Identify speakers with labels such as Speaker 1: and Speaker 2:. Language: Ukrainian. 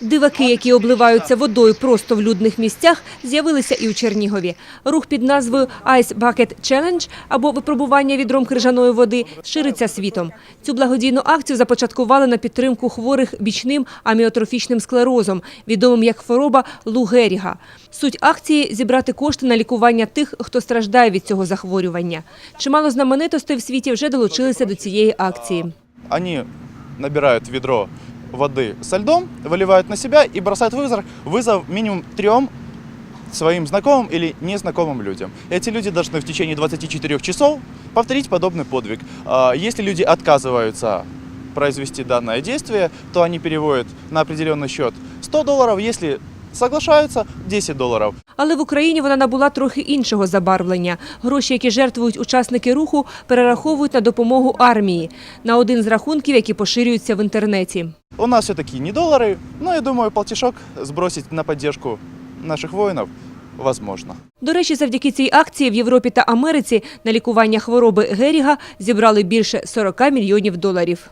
Speaker 1: Диваки, які обливаються водою просто в людних місцях, з'явилися і у Чернігові. Рух під назвою Ice Bucket Challenge або випробування відром крижаної води шириться світом. Цю благодійну акцію започаткували на підтримку хворих бічним аміотрофічним склерозом, відомим як хвороба Лу Геріга. Суть акції – зібрати кошти на лікування тих, хто страждає від цього захворювання. Чимало знаменитостей в світі вже долучилися до цієї акції.
Speaker 2: Они набирают ведро воды со льдом, выливают на себя и бросают вызов, вызов минимум трем своим знакомым или незнакомым людям. Эти люди должны в течение 24 часов повторить подобный подвиг. А, Если люди отказываются произвести данное действие, то они переводят на определенный счет 100 долларов, если соглашаются 10 долларов.
Speaker 1: Але в Україні вона набула трохи іншого забарвлення. Гроші, які жертвують учасники руху, перераховують на допомогу армії на один з рахунків, які поширюються в інтернеті.
Speaker 2: У нас все-таки не доллары, но я думаю, полтишок сбросить на поддержку наших воинов возможно.
Speaker 1: До речі, завдяки цій акції в Європі та Америці на лікування хвороби Геріга зібрали більше 40 мільйонів доларів.